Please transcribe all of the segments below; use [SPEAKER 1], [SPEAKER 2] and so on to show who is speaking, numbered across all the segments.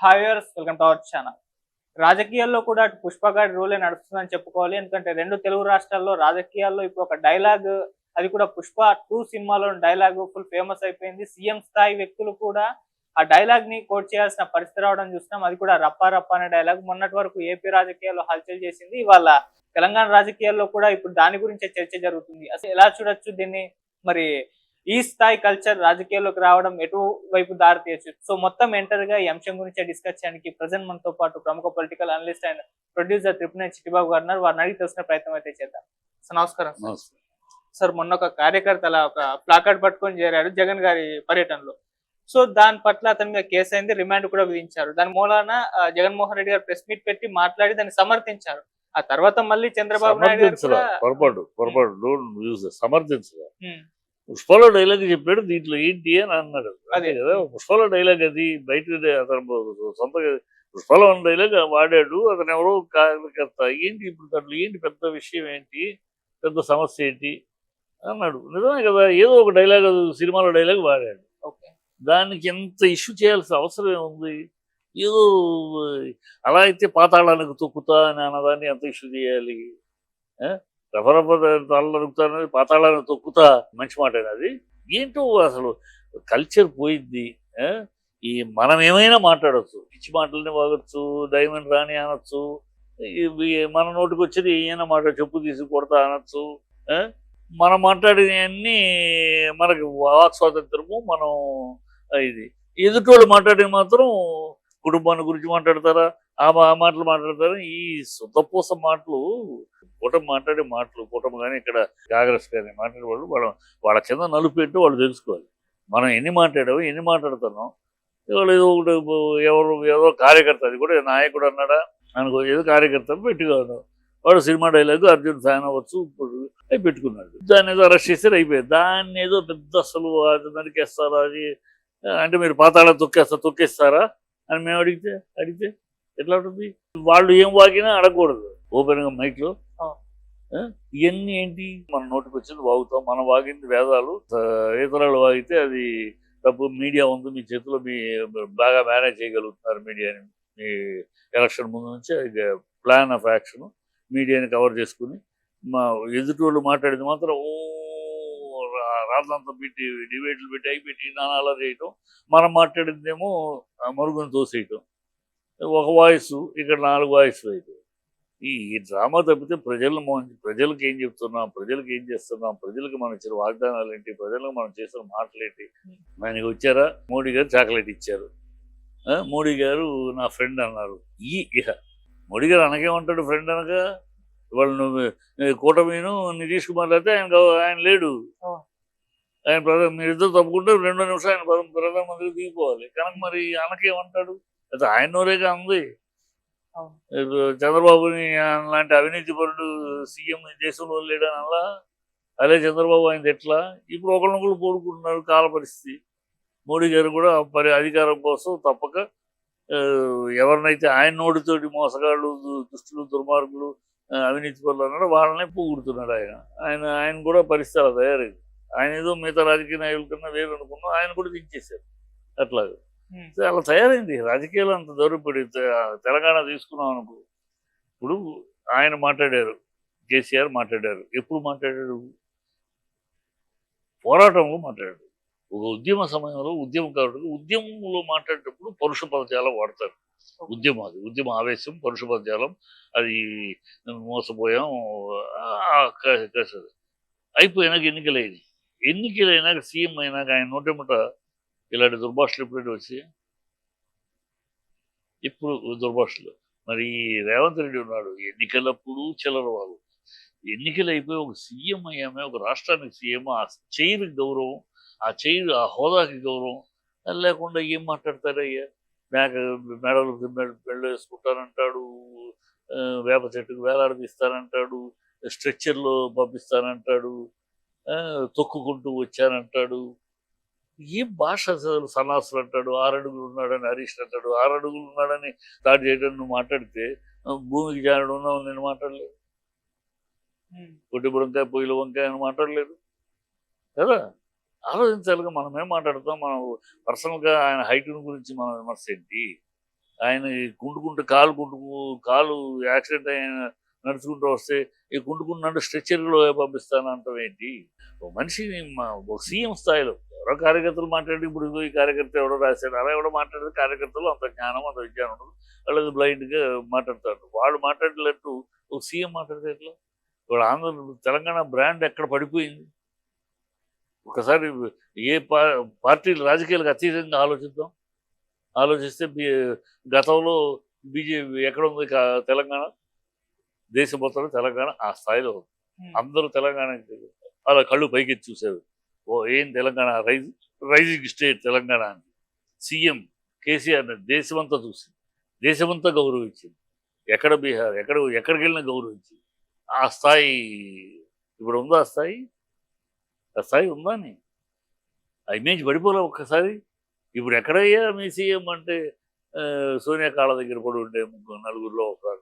[SPEAKER 1] హాయర్స్ welcome to our channel. రాజకీయాల్లో కూడా అటు పుష్ప రోలే నడుస్తుందని చెప్పుకోవాలి. ఎందుకంటే రెండు తెలుగు రాష్ట్రాల్లో రాజకీయాల్లో ఇప్పుడు ఒక డైలాగ్ అది కూడా పుష్ప టూ సినిమాలో డైలాగ్ ఫుల్ ఫేమస్ అయిపోయింది. సీఎం స్థాయి వ్యక్తులు కూడా ఆ డైలాగ్ని కోట్ చేయాల్సిన పరిస్థితి రావడం చూస్తున్నాం. అది కూడా రప్పా రప్పా అనే డైలాగ్. మొన్నటి వరకు ఏపీ రాజకీయాల్లో హల్చల్ చేసింది. ఇవాళ తెలంగాణ రాజకీయాల్లో కూడా ఇప్పుడు దాని గురించే చర్చ జరుగుతుంది. అసలు ఎలా చూడొచ్చు దీన్ని? మరి ఈ స్థాయి కల్చర్ రాజకీయాల్లోకి రావడం ఎటు వైపు దారి తీయచ్చు? సో మొత్తం ఎంటర్గా ఈ అంశం గురించి డిస్కస్ చేయడానికి ప్రజెంట్ మనతో పాటు ప్రముఖ political analyst and producer Tripuna Chittibabu garu ఉన్నారు. వారిని అడిగి తెలుసుకునే ప్రయత్నం అయితే చేద్దాం. సో నమస్కారం సార్. మొన్న ఒక కార్యకర్త అలా ఒక ప్లాకార్డ్ పట్టుకొని చేరాడు జగన్ గారి పర్యటనలో. సో దాని పట్ల అతని మీద కేసు అయింది రిమాండ్ కూడా విధించారు. దాని మూలాన జగన్మోహన్ రెడ్డి గారు ప్రెస్ మీట్ పెట్టి మాట్లాడి దాన్ని సమర్థించారు. ఆ తర్వాత మళ్ళీ చంద్రబాబు నాయుడు
[SPEAKER 2] పొరపాటు పొరపాటు యూజ్ సమర్థించరా
[SPEAKER 1] ఉమ్,
[SPEAKER 2] పుష్పలో డైలాగ్ చెప్పాడు దీంట్లో ఏంటి? అని అన్నాడు.
[SPEAKER 1] అదే.
[SPEAKER 2] కదా? పుష్పలో డైలాగ్ అది బయట అతను సొంత పుష్పలో ఉన్న డైలాగ్ వాడాడు. అతను ఎవరో కార్యకర్త. ఏంటి ఇప్పుడు దాంట్లో? ఏంటి పెద్ద విషయం ఏంటి? పెద్ద సమస్య ఏంటి? అన్నాడు. నిజమే కదా? ఏదో ఒక డైలాగ్ సినిమాలో డైలాగ్ వాడాడు.
[SPEAKER 1] ఓకే.
[SPEAKER 2] దానికి ఎంత ఇష్యూ చేయాల్సిన అవసరం ఏముంది? ఏదో అలా అయితే పాతాళానికి తొక్కుతా అని అన్నదాన్ని ఎంత ఇష్యూ చేయాలి? రఫరఫ తాళ్ళు నరుకుతానని పాతాళాన్ని తొక్కుతా మంచి మాట అది ఏంటో అసలు కల్చర్ పోయింది ఆ? ఈ మనం ఏమైనా మాట్లాడచ్చు. పిచ్చి మాటలని వాగచ్చు డైమండ్ రాణి అనొచ్చు ఇవి మన నోటికి వచ్చేది ఏమైనా మాట చెప్పు తీసి కొడతా అనొచ్చు ఆ? మనం మాట్లాడినవన్నీ మనకి వాక్ స్వాతంత్రము మనం ఇది. ఎదుటోళ్ళు మాట్లాడే మాత్రం కుటుంబాన్ని గురించి మాట్లాడతారా? ఆ ఆ మాటలు మాట్లాడతారా? ఈ సుతపూస మాటలు కూటమి మాట్లాడే మాటలు కూటమి కానీ ఇక్కడ కాంగ్రెస్ కానీ మాట్లాడే వాళ్ళు వాళ్ళ వాళ్ళ కింద నలుపు వాళ్ళు తెలుసుకోవాలి. మనం ఎన్ని మాట్లాడామో ఎన్ని మాట్లాడుతున్నాం ఇవాళ ఏదో ఒకటి ఎవరు ఏదో కార్యకర్త అది కూడా నాయకుడు అన్నాడా అనుకో ఏదో కార్యకర్త పెట్టుకోవడం వాడు సినిమా డైలాగ్ అర్జున్ సాయన్ అవ్వచ్చు ఇప్పుడు అవి పెట్టుకున్నాడు. దాన్ని ఏదో అరెస్ట్ చేసారు అయిపోయింది. దాన్ని ఏదో పెద్ద అసలు అది నరికేస్తారా అది అంటే మీరు పాతాళ తొక్కేస్తా తొక్కేస్తారా అని మేము అడిగితే అడిగితే ఎట్లా ఉంటుంది? వాళ్ళు ఏం వాకినా అడగకూడదు. ఓపెన్గా మైక్లో ఇవన్నీ ఏంటి? మన నోటికి వచ్చింది వాగుతాం. మనం వాగింది వేదాలు. ఇతరులు వాగితే అది తప్పు మీడియా ఉంది మీ చేతిలో మీ బాగా మేనేజ్ చేయగలుగుతున్నారు మీడియాని మీ ఎలక్షన్ ముందు నుంచి ప్లాన్ ఆఫ్ యాక్షన్ మీడియాని కవర్ చేసుకుని మా ఎదుటోళ్ళు మాట్లాడేది మాత్రం ఓ రా- రాళ్ళంతా పెట్టి డిబేట్లు పెట్టి అయి పెట్టి నానాలా చేయటం. మనం మాట్లాడిందేమో మరుగుని తోసేయటం. ఒక వాయిస్ ఇక్కడ నాలుగు వాయిస్ అయితే ఈ ఈ డ్రామా తప్పితే ప్రజలను ప్రజలకు ఏం చెప్తున్నాం ప్రజలకు ఏం చేస్తున్నాం ప్రజలకు మనం ఇచ్చిన వాగ్దానాలు ఏంటి ప్రజలకు మనం చేసిన మాటలు ఏంటి ఆయనకి వచ్చారా? మోడీ గారు చాక్లెట్ ఇచ్చారు. ఆ, మోడీ గారు నా ఫ్రెండ్ అన్నారు. ఈ ఇహ మోడీ గారు అనకేమంటాడు ఫ్రెండ్ అనగా? వాళ్ళు కూటమిను నితీష్ కుమార్ అయితే ఆయన ఆయన లేడు. ఆయన ప్రధాన మీరిద్దరు తప్పుకుంటే రెండో నిమిషం ఆయన ప్రధాన ప్రధానమంత్రి దిగిపోవాలి. కనుక మరి అనకేమంటాడు? అయితే ఆయన నోరేగా ఉంది చంద్రబాబుని లాంటి అవినీతి పరుడు సీఎం దేశంలో లేడని అలా అదే చంద్రబాబు ఆయన ఎట్లా? ఇప్పుడు ఒకరినొకరు కోరుకుంటున్నారు కాల పరిస్థితి. మోడీ గారు కూడా పరి అధికారం కోసం తప్పక ఎవరినైతే ఆయన నోటితోటి మోసగాళ్ళు దుష్టులు దుర్మార్గులు అవినీతి పరులు అన్నాడు వాళ్ళనే పూగుడుతున్నాడు ఆయన. ఆయన ఆయన కూడా పరిస్థితి అలా తయారైంది. ఆయన ఏదో మిగతా రాజకీయ నాయకుల కన్నా వేరు అనుకున్నాం ఆయన కూడా దించేశారు. అట్లాగే. అలా తయారైంది. రాజకీయాలు అంత దూరపడి తెలంగాణ తీసుకున్నాం అనుకో. ఇప్పుడు ఆయన మాట్లాడారు కేసీఆర్ మాట్లాడారు. ఎప్పుడు మాట్లాడాడు? పోరాటంలో మాట్లాడాడు. ఒక ఉద్యమ సమయంలో ఉద్యమకారుడు ఉద్యమంలో మాట్లాడేటప్పుడు పరుష పదజాలం వాడతారు. ఉద్యమం అది. ఉద్యమ ఆవేశం పరుష పదజాలం అది మోసపోయాం. అయిపోయినాక ఎన్నికలైంది ఎన్నికలైనాక సీఎం అయినాక ఆయన నోటెముట ఇలాంటి దుర్భాషలు ఎప్పుడైనా వచ్చి ఇప్పుడు దుర్భాషలు. మరి రేవంత్ రెడ్డి ఉన్నాడు ఎన్నికలప్పుడు వాళ్ళు ఎన్నికలు అయిపోయి ఒక సీఎం అయ్యామే ఒక రాష్ట్రానికి సీఎం ఆ చైర్కి గౌరవం ఆ చైర్ ఆ హోదాకి గౌరవం. లేకుండా ఏం మాట్లాడతారయ్యా? మేక మెడలు మెడలు వేసుకుంటానంటాడు వేప చెట్టుకు వేలాడదీస్తానంటాడు స్ట్రెచ్చర్లో పంపిస్తానంటాడు ఆ, తొక్కుకుంటూ వచ్చానంటాడు. ఏం భాష అసలు సన్నాసులు అంటాడు ఆరడుగులు ఉన్నాడని హరీష్ అంటాడు ఆరడుగులు ఉన్నాడని స్టార్ట్ చేయడం నువ్వు మాట్లాడితే భూమికి జానుడు ఉన్నావు నేను మాట్లాడలేదు. పొట్టి వంకాయ పొయ్యిల వంకాయ అని మాట్లాడలేదు. కదా? ఆలోచించాలిగా మనం ఏం మాట్లాడతాం? మనం పర్సనల్గా ఆయన హైట్ గురించి మనం విమర్శ ఏంటి? ఆయన కుంటుకుంటూ కాలు కుంటుకు కాలు యాక్సిడెంట్ అయిన నడుచుకుంటూ వస్తే ఈ కుంటుకున్నాడు స్ట్రెచ్చర్లో పంపిస్తాను అంటాం ఏంటి ఒక మనిషిని మా- ఒక సీఎం స్థాయిలో ఎవరో కార్యకర్తలు మాట్లాడి ఇప్పుడు ఈ కార్యకర్త ఎవడో రాశాడు. అలా ఎవడో మాట్లాడేది కార్యకర్తలు అంత జ్ఞానం అంత విజ్ఞానం ఉండదు. వాళ్ళు బ్లైండ్గా మాట్లాడతారు. వాళ్ళు మాట్లాడలేట్టు ఒక సీఎం మాట్లాడితే ఎట్లా? ఇప్పుడు ఆంధ్ర తెలంగాణ బ్రాండ్ ఎక్కడ పడిపోయింది? ఒకసారి ఏ పార్టీలు రాజకీయాలకు అతీతంగా ఆలోచిద్దాం. ఆలోచిస్తే గతంలో బీజేపీ ఎక్కడ ఉంది తెలంగాణ? దేశం మొత్తంలో తెలంగాణ ఆ స్థాయిలో ఉంది. అందరూ తెలంగాణ అలా కళ్ళు పైకి చూశారు ఓ ఏం Telangana? Rise rising state Telangana అని. సీఎం కేసీఆర్ దేశమంతా చూసి దేశమంతా గౌరవించింది. ఎక్కడ బీహార్ ఎక్కడ ఎక్కడికి వెళ్ళినా గౌరవించింది. ఆ స్థాయి ఇప్పుడు ఉందా ఆ స్థాయి? ఆ స్థాయి ఉందా అని. ఆ ఇమేజ్ పడిపోలే ఒక్కసారి. ఇప్పుడు ఎక్కడయ్యా మీ సీఎం అంటే సోనియా కాళ్ళ దగ్గర పడి ఉండే ముగ్గురు నలుగురిలో ఒక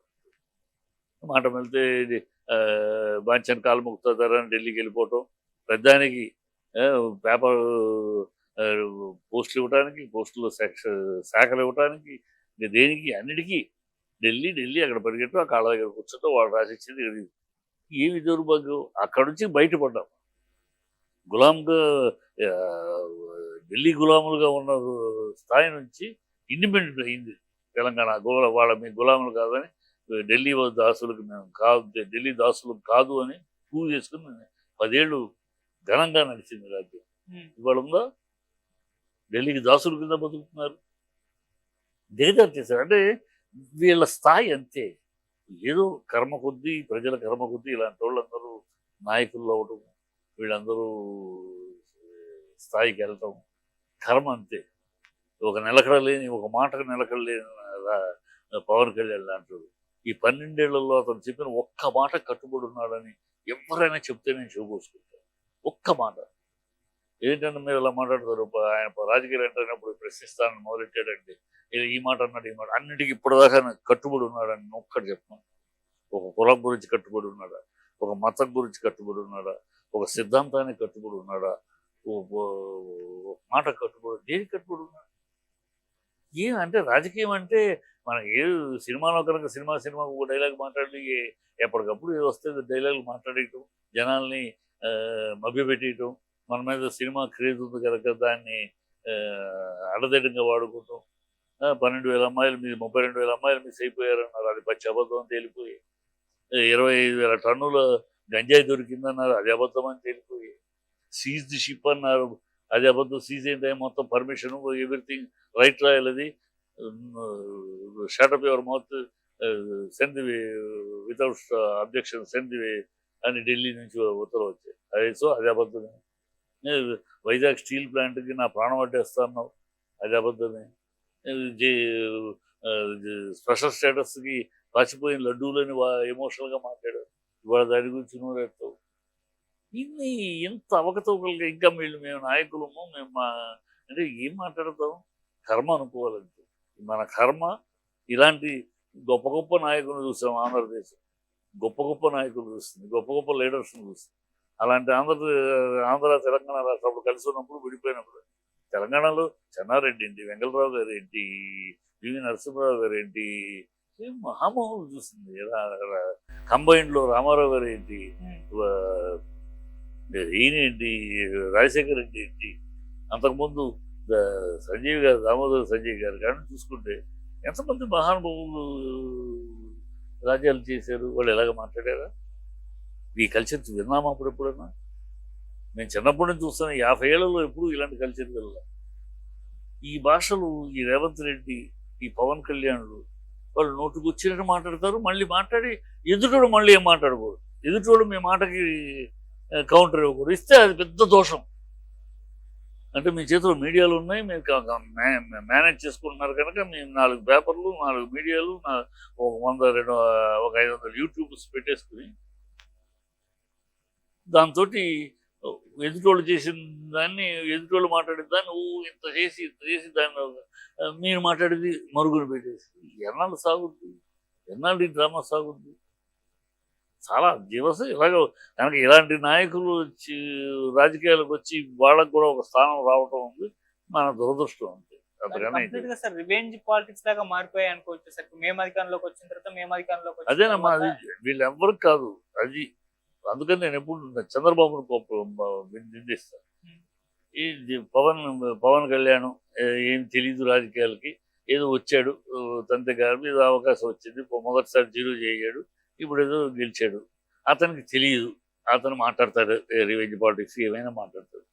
[SPEAKER 2] మాట వెళ్తే ఇది బాంచన్ కాలు ముక్తారని ఢిల్లీకి వెళ్ళిపోవటం. ప్రధానికి పేపర్ పోస్టులు ఇవ్వడానికి పోస్టులు శాఖలు ఇవ్వడానికి దేనికి అన్నిటికీ ఢిల్లీ ఢిల్లీ అక్కడ పరిగెట్టు ఆ కాళ్ళ దగ్గర కూర్చుంటూ వాళ్ళు రాసిచ్చింది ఇది. ఏమి దౌర్భాగ్యం? అక్కడ నుంచి బయటపడ్డాం. గులాంగా ఢిల్లీ గులాములుగా ఉన్న స్థాయి నుంచి ఇండిపెండెంట్ అయింది తెలంగాణ. గోల వాళ్ళ మీ గులాములు కాదని ఢిల్లీ దాసులకు మేము కాదు ఢిల్లీ దాసులు కాదు అని ప్రూవ్ చేసుకుని పదేళ్ళు ఘనంగా నడిచింది రాజ్యం. ఇవాళ ఉందా? ఢిల్లీకి దాసుల కింద బతుకుతున్నారు. దిగజారు చేశారు. అంటే వీళ్ళ స్థాయి అంతే. ఏదో కర్మ కొద్దీ ప్రజల కర్మ కొద్దీ ఇలాంటి వాళ్ళందరూ నాయకులు అవటం వీళ్ళందరూ స్థాయికి వెళ్ళటం కర్మ అంతే. ఒక నిలకడ లేని ఒక మాటకు నిలకడ లేని రా- పవన్ కళ్యాణ్ లాంటి ఈ పన్నెండేళ్ళలో అతను చెప్పిన ఒక్క మాట కట్టుబడి ఉన్నాడని ఎవరైనా చెప్తే నేను చూపోసుకుంటాను ఒక్క మాట. ఏంటంటే మీరు ఇలా మాట్లాడతారు? ఆయన రాజకీయాలు ఎంటైనప్పుడు ప్రశ్నిస్తానని మొదలెట్టాడండి ఈ- మాట అన్నాడు ఈ మాట అన్నిటికీ ఇప్పటిదాకా కట్టుబడి ఉన్నాడని ఒక్కటి చెప్తాను ఒక కులం గురించి కట్టుబడి ఉన్నాడా? ఒక మతం గురించి కట్టుబడి ఉన్నాడా? ఒక సిద్ధాంతానికి కట్టుబడి ఉన్నాడా? ఓ- ఒక మాట కట్టుబడి దేనికి కట్టుబడి ఉన్నాడు? ఏం అంటే రాజకీయం అంటే మనకి ఏ సినిమాలో కనుక సినిమా సినిమా ఒక డైలాగ్ మాట్లాడి ఎప్పటికప్పుడు వస్తే డైలాగ్ మాట్లాడేయటం జనాల్ని మభ్యపెట్టేయటం మన మీద సినిమా క్రేజ్ ఉంది కనుక దాన్ని అడదడంగా వాడుకుంటాం పన్నెండు వేల అమ్మాయిలు మీద ముప్పై రెండు వేల అమ్మాయిలు మిస్ అయిపోయారన్నారు. అది పచ్చి అబద్ధం అని తేలిపోయి ఇరవై ఐదు వేల టన్నుల గంజాయి దొరికిందన్నారు. అది అబద్ధం అని తేలిపోయి సీజ్ ది షిప్ అన్నారు. అది అబద్ధం సీజ్ ఏంటంటే మొత్తం పర్మిషన్ ఎవ్రీథింగ్ రైట్ రాయల్ అది shut up your mouth send the without objection send the అని ఢిల్లీ నుంచి ఉత్తర్వు వచ్చాయి. అది సో అది అబద్ధమే. వైజాగ్ స్టీల్ ప్లాంట్కి నా ప్రాణం అడ్డేస్తాను అది అబద్ధమే. స్పెషల్ స్టేటస్కి పాచిపోయిన లడ్డూలని వా ఎమోషనల్గా మాట్లాడారు ఇవాళ దాని గురించి నూరెత్తావు ఇన్ని ఎంత అవకతవకలుగా ఇంకా వీళ్ళు మేము నాయకులము మేము మా అంటే ఏం మాట్లాడతాం? కర్మ అనుకోవాలంటే. మన కర్మ ఇలాంటి గొప్ప గొప్ప నాయకులను చూసాం ఆంధ్రదేశం గొప్ప గొప్ప నాయకులు చూస్తుంది గొప్ప గొప్ప లీడర్స్ని చూస్తుంది. అలాంటి ఆంధ్ర ఆంధ్ర తెలంగాణ రాష్ట్రాలు కలిసి ఉన్నప్పుడు విడిపోయినప్పుడు తెలంగాణలో చెన్నారెడ్డి ఏంటి వెంకటరావు గారు ఏంటి పివి నరసింహరావు గారు ఏంటి మహామహులు చూస్తుంది. కంబైన్లో రామారావు గారు ఏంటి ఈయన ఏంటి రాజశేఖర్ రెడ్డి ఏంటి అంతకుముందు సంజీవ్ గారు దామోదర్ సంజయ్ గారు కానీ చూసుకుంటే ఎంతమంది మహానుభావులు రాజ్యాలు చేశారు వాళ్ళు ఎలాగ మాట్లాడారా? ఈ కల్చర్ విన్నామా అప్పుడు ఎప్పుడన్నా నేను చిన్నప్పటి నుంచి చూస్తాను యాభై ఏళ్ళలో ఎప్పుడు ఇలాంటి కల్చర్ వెళ్ళా. ఈ భాషలు ఈ రేవంత్ రెడ్డి ఈ పవన్ కళ్యాణుడు వాళ్ళు నోటుకు వచ్చినట్టు మాట్లాడతారు మళ్ళీ మాట్లాడి ఎదుటోడు మళ్ళీ ఏం మాట్లాడకూడదు. ఎదుటోడు మీ మాటకి కౌంటర్ ఇవ్వకూడదు. ఇస్తే అది పెద్ద దోషం. అంటే మీ చేతిలో మీడియాలు ఉన్నాయి మీరు మే- మేనేజ్ చేసుకుంటున్నారు కనుక మేము నాలుగు పేపర్లు నాలుగు మీడియాలు నా- ఒక వంద రెండు ఒక ఐదు వందల యూట్యూబ్స్ పెట్టేసుకుని దాంతో ఎదుటోళ్ళు చేసిన దాన్ని ఎదుటోళ్ళు మాట్లాడిన దాన్ని ఓ ఇంత చేసి ఇంత చేసి దాన్ని మీరు మాట్లాడేది మరుగున పెట్టేసి. ఎన్నాళ్ళు సాగుద్ది? ఎన్నాళ్ళు ఈ డ్రామా సాగుద్ది? చాలా జీవస ఇలాగ కనుక ఇలాంటి నాయకులు వచ్చి రాజకీయాలకు వచ్చి వాళ్ళకు కూడా ఒక స్థానం రావటం ఉంది. మన దురదృష్టం
[SPEAKER 1] సార్ రివెంజ్ పాలిటిక్స్ లాగా మారిపోయాయి అనుకోవచ్చు సార్. ఇప్పుడు మేము అధికారంలోకి వచ్చిన తర్వాత మేము అధికారంలోకి వచ్చిన
[SPEAKER 2] అదేనమ్మా అది వీళ్ళెవ్వరు కాదు. అది అందుకని నేను ఎప్పుడు చంద్రబాబును నిందిస్తాను. ఈ పవన్ పవన్ కళ్యాణ్ ఏ- తెలియదు రాజకీయాలకి. ఏదో వచ్చాడు తండ్రి గారు ఏదో అవకాశం వచ్చింది. మొదటిసారి జీరో చేయాడు ఇప్పుడు ఏదో గెలిచాడు. అతనికి తెలియదు అతను మాట్లాడతాడు. రివెంజ్ పాలిటిక్స్ ఏమైనా మాట్లాడతాడు.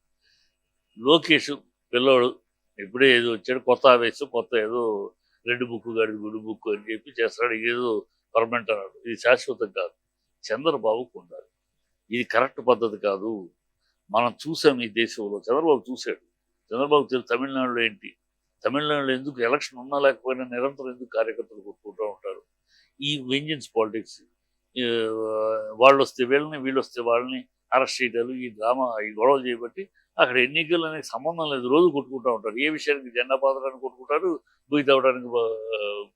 [SPEAKER 2] లోకేష్ పిల్లోడు ఇప్పుడే ఏదో వచ్చాడు. కొత్త ఆవేశం కొత్త ఏదో రెడ్ బుక్ గడి గుడి బుక్ అని చెప్పి చేస్తాడు ఏదో పర్మనెంట్ అన్నాడు. ఇది శాశ్వతం కాదు. చంద్రబాబుకు ఉండాలి ఇది కరెక్ట్ పద్ధతి కాదు. మనం చూసాం ఈ దేశంలో. చంద్రబాబు చూశాడు. చంద్రబాబు తెలుసు తమిళనాడులో ఏంటి? తమిళనాడులో ఎందుకు ఎలక్షన్ ఉన్నా లేకపోయినా నిరంతరం ఎందుకు కార్యకర్తలు కొట్టుకుంటూ ఉంటారు? ఈ వెంజన్స్ పాలిటిక్స్ వాళ్ళు వస్తే వీళ్ళని వీళ్ళు వస్తే వాళ్ళని అరెస్ట్ చేయడాలు ఈ డ్రామా ఈ గొడవలు చేయబట్టి అక్కడ ఎన్నికలు అనేది సంబంధం లేదు. రోజు కొట్టుకుంటూ ఉంటారు. ఏ విషయానికి జెండా పాతడానికి కొట్టుకుంటారు బుయ్యి తవ్వడానికి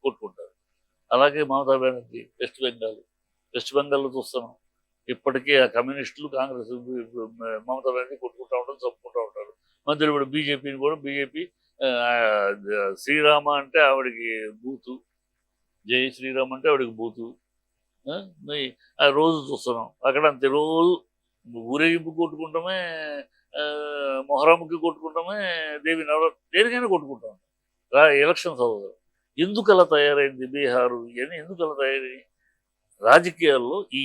[SPEAKER 2] కొట్టుకుంటారు. అలాగే మమతా బెనర్జీ వెస్ట్ బెంగాల్ వెస్ట్ బెంగాల్లో చూస్తున్నాం. ఇప్పటికే ఆ కమ్యూనిస్టులు కాంగ్రెస్ మమతా బెనర్జీ కొట్టుకుంటూ ఉంటారు చంపుకుంటూ ఉంటారు. మధ్యలో ఇప్పుడు బీజేపీని కూడా బీజేపీ శ్రీరామ అంటే ఆవిడకి బూతు. జై శ్రీరామ్ అంటే ఆవిడకి బూతు. ఆ, రోజు చూస్తున్నాం. అక్కడ అంతే రోజు ఊరేగింపు కొట్టుకుంటామే ఆ, మొహరంకి కొట్టుకుంటామే దేవి నవరాత్రి దేనికైనా కొట్టుకుంటాం. రా ఎలక్షన్ అవ్వదు ఎందుకు అలా తయారైంది బీహారు ఇవన్నీ ఎందుకు అలా తయారై? రాజకీయాల్లో ఈ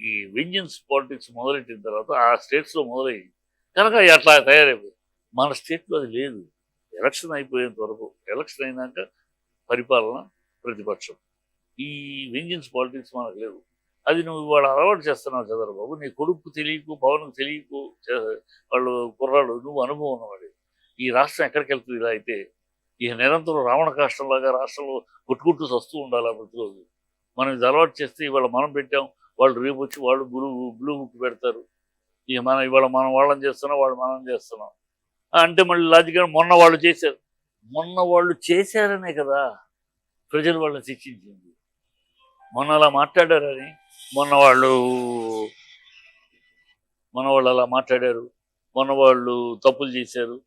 [SPEAKER 2] ఈ వెంజన్స్ పాలిటిక్స్ మొదలెట్టిన తర్వాత ఆ స్టేట్స్లో మొదలయ్యి కనుక అట్లా తయారైపోయింది. మన స్టేట్లో అది లేదు. ఎలక్షన్ అయిపోయేంత వరకు ఎలక్షన్ అయినాక పరిపాలన ప్రతిపక్షం. ఈ వెంజన్స్ పాలిటిక్స్ మనకు లేవు. అది నువ్వు ఇవాళ అలవాటు చేస్తున్నావు చంద్రబాబు. నీ కొడుకు తెలియకు పవన్కు తెలియకు వాళ్ళు కుర్రాడు నువ్వు అనుభవం ఉన్నవాడు ఈ రాష్ట్రం ఎక్కడికి వెళ్తుంది ఇలా అయితే? ఇక నిరంతరం రావణ కాష్టంలాగా రాష్ట్రంలో కొట్టుకుంటూ వస్తూ ఉండాలి ఆ ప్రతిరోజు? మనం ఇది అలవాటు చేస్తే ఇవాళ మనం పెట్టాం వాళ్ళు రేపు వచ్చి వాళ్ళు బ్లూ బ్లూ బుక్ పెడతారు. ఇక మనం ఇవాళ మనం వాళ్ళని చేస్తున్నాం వాళ్ళు మనం చేస్తున్నాం. అంటే మళ్ళీ లాజిక్గా మొన్న వాళ్ళు చేశారు. మొన్న వాళ్ళు చేశారనే కదా? ప్రజలు వాళ్ళని శిక్షించింది. మొన్న అలా మాట్లాడారని మొన్న వాళ్ళు మొన్న వాళ్ళు అలా మాట్లాడారు మొన్న వాళ్ళు తప్పులు చేశారు.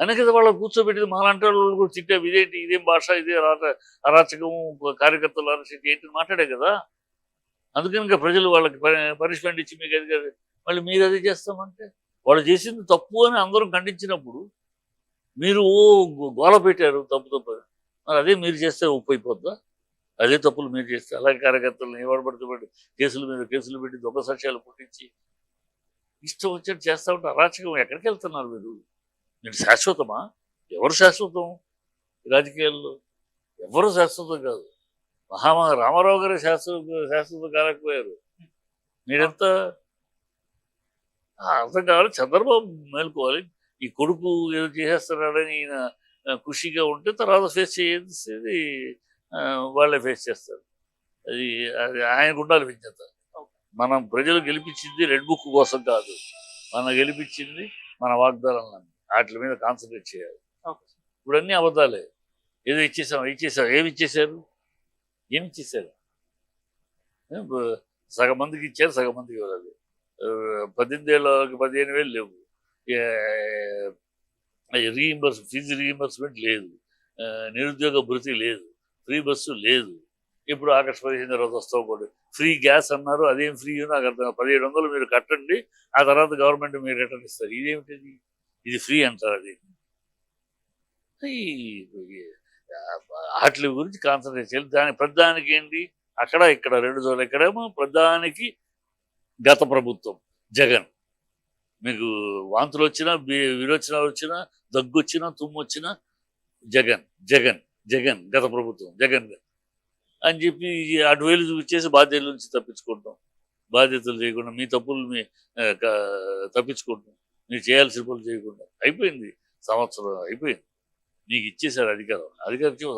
[SPEAKER 2] అనే కదా వాళ్ళు కూర్చోబెట్టి మాలాంటి వాళ్ళు కూడా తిట్టే ఇదేంటి ఇదేం భాష ఇదే అరాచకం కార్యకర్తలు అరచేతి ఏంటి మాట్లాడే కదా. అందుకని ఇంకా ప్రజలు వాళ్ళకి పనిష్మెంట్ ఇచ్చి మీకు అది కాదు. మళ్ళీ మీరు అది చేస్తామంటే వాళ్ళు చేసింది తప్పు అని అందరం ఖండించినప్పుడు మీరు ఓ గోల పెట్టారు తప్పు తప్పు. అని. మరి అదే మీరు చేస్తే ఉప్పు అయిపోద్దా? అదే తప్పులు మీరు చేస్తే అలాగే కార్యకర్తలను ఎవరు కేసుల మీద కేసులు పెట్టి దొంగ సాక్ష్యాలు పుట్టించి ఇష్టం వచ్చేది చేస్తా ఉంటే అరాచకం. ఎక్కడికి వెళ్తున్నారు మీరు? మీరు శాశ్వతమా? ఎవరు శాశ్వతం? రాజకీయాల్లో ఎవరు శాశ్వతం కాదు. మహామా రామారావు గారు శాశ్వత శాశ్వతం కాలేకపోయారు. మీరెంత అర్థం కావాలి. చంద్రబాబు మేలుకోవాలి. ఈ కొడుకు ఏదో చేసేస్తున్నాడని ఈయన ఖుషిగా ఉంటే తర్వాత ఫేస్ చేసేది వాళ్ళే ఫేస్ చేస్తారు. అది అది ఆయనకు ఉండాలి విజ్ఞత. మనం ప్రజలు గెలిపించింది రెడ్ బుక్ కోసం కాదు. మనం గెలిపించింది మన వాగ్దానాలను వాటి మీద కాన్సన్ట్రేట్ చేయాలి. ఇప్పుడు అన్నీ అబద్ధాలే. ఏదో ఇచ్చేసాం ఇచ్చేసాం. ఏమి ఇచ్చేసారు ఏమి ఇచ్చేసారు సగం మందికి ఇచ్చారు సగం మందికి ఇవ్వలేదు. పద్దెనిమిది ఏళ్ళకి పదిహేను వేలు లేవు. రీఇంబర్స్ ఫీజు రీఇంబర్స్మెంట్ లేదు. నిరుద్యోగ భృతి లేదు. ఫ్రీ బస్సు లేదు. ఇప్పుడు ఆగస్టు పదిహేను తర్వాత వస్తావు కూడా ఫ్రీ గ్యాస్ అన్నారు అదేం ఫ్రీ నాకు అర్థం పదిహేడు వందలు మీరు కట్టండి ఆ తర్వాత గవర్నమెంట్ మీరు రిటర్న్ ఇస్తారు. ఇదేమిటిది? ఇది ఫ్రీ అంటారు అది. వాటి గురించి కాన్సన్ట్రేట్ చేయాలి. దాని ప్రధానికి ఏంటి? అక్కడ ఇక్కడ రెండు చోట్ల ఇక్కడేమో ప్రధానికి గత ప్రభుత్వం జగన్. మీకు వాంతులు వచ్చినా విరోచనాలు వచ్చినా దగ్గు వచ్చినా తుమ్ము వచ్చినా జగన్ జగన్ జగన్ గత ప్రభుత్వం జగన్ అని చెప్పి ఈ అటు వేలు చూపించేసి బాధ్యతల నుంచి తప్పించుకుంటాం. బాధ్యతలు చేయకుండా మీ తప్పులు మీ తప్పించుకుంటాం. మీరు చేయాల్సిన పనులు చేయకుండా. అయిపోయింది. సంవత్సరం అయిపోయింది. మీకు ఇచ్చేసారు అధికారం. అధికారం ఇచ్చే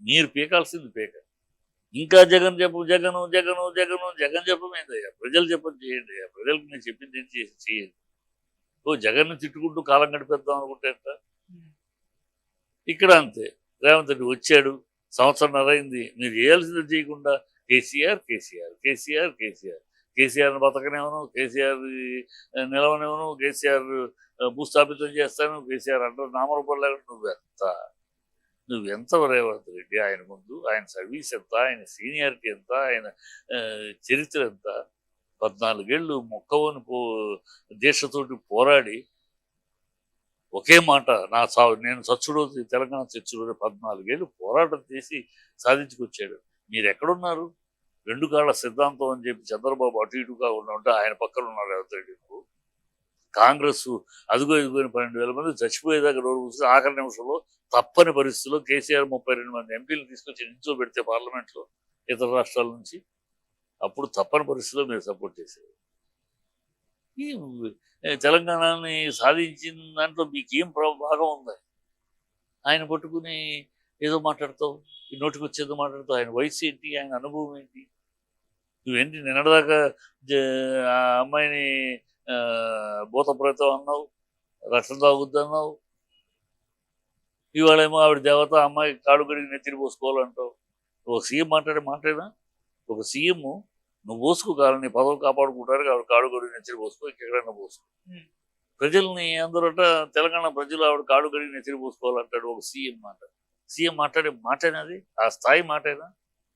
[SPEAKER 2] మీరు పీకాల్సింది పీక. ఇంకా జగన్ చెప్పు జగను జగను జగను జగన్ చెప్పమేందయ్యా? ప్రజలు చెప్పని చేయండి. అయ్యా ప్రజలకు నేను చెప్పింది ఏం చేసి చేయండి. ఓ జగన్ తిట్టుకుంటూ కాలం గడిపేద్దాం అనుకుంటే ఇక్కడ అంతే. రేవంత్ రెడ్డి వచ్చాడు సంవత్సరం అయింది మీరు చేయాల్సింది చేయకుండా కేసీఆర్ కేసీఆర్ కేసీఆర్ కేసీఆర్. కేసీఆర్ బతకనేవను కేసీఆర్ నిలవనివ్వను కేసీఆర్ భూస్థాపితం చేస్తాను కేసీఆర్ అంటారు నామరూపం లేకుండా నువ్వు ఎంత? నువ్వు ఎంత రేవంత్ రెడ్డి? ఆయన ముందు ఆయన సర్వీస్ ఎంత? ఆయన సీనియారిటీ ఎంత? ఆయన చరిత్ర ఎంత? పద్నాలుగేళ్ళు మొక్కవని పో దీక్షతోటి పోరాడి ఒకే మాట నా సాగు నేను చచ్చుడు తెలంగాణ చచ్చుడు పద్నాలుగేళ్ళు పోరాటం చేసి సాధించుకొచ్చాడు. మీరు ఎక్కడున్నారు రెండు కాళ్ళ సిద్ధాంతం అని చెప్పి చంద్రబాబు అటు ఇటుగా ఉంటే ఆయన పక్కన ఉన్నారు రేవంత్ కాంగ్రెస్ అదుగో ఇదిగోని పన్నెండు వేల మంది చచ్చిపోయేదాకా రోజు కూర్చొని ఆఖరి నిమిషంలో తప్పని పరిస్థితుల్లో కేసీఆర్ ముప్పై రెండు మంది ఎంపీలు తీసుకొచ్చి నించో పెడితే పార్లమెంట్లో ఇతర రాష్ట్రాల నుంచి అప్పుడు తప్పని పరిస్థితిలో మీరు సపోర్ట్ చేశారు. ఈ తెలంగాణని సాధించిన దాంట్లో మీకేం ఏం భాగం ఉంది? ఆయన పట్టుకుని ఏదో మాట్లాడతావు ఈ నోటికి వచ్చేదో మాట్లాడతావు ఆయన వయసు ఏంటి ఆయన అనుభవం ఏంటి? నువ్వేంటి నిన్నటిదాకా ఆ అమ్మాయిని ఆ, భూతప్రేతం అన్నావు రక్షణ తాగుద్ది అన్నావు. ఇవాళేమో ఆవిడ దేవత అమ్మాయి కాడు గడిగి నెత్తిని పోసుకోవాలంటావు. ఒక సీఎం మాట్లాడే మాట్లాడినా ఒక సీఎం నువ్వు పోసుకోగలని పదవి కాపాడుకుంటారు ఆవిడ కాడు గడిగి నెత్తిని పోసుకో ఇంకెక్కడైనా పోసుకో.
[SPEAKER 1] Hmm.
[SPEAKER 2] ప్రజల్ని అందరట తెలంగాణ ప్రజలు ఆవిడ కాడు గడిగి నెత్తిని పోసుకోవాలంటాడు ఒక సీఎం మాట. సీఎం మాట్లాడే మాటేనా అది? ఆ స్థాయి మాటేనా?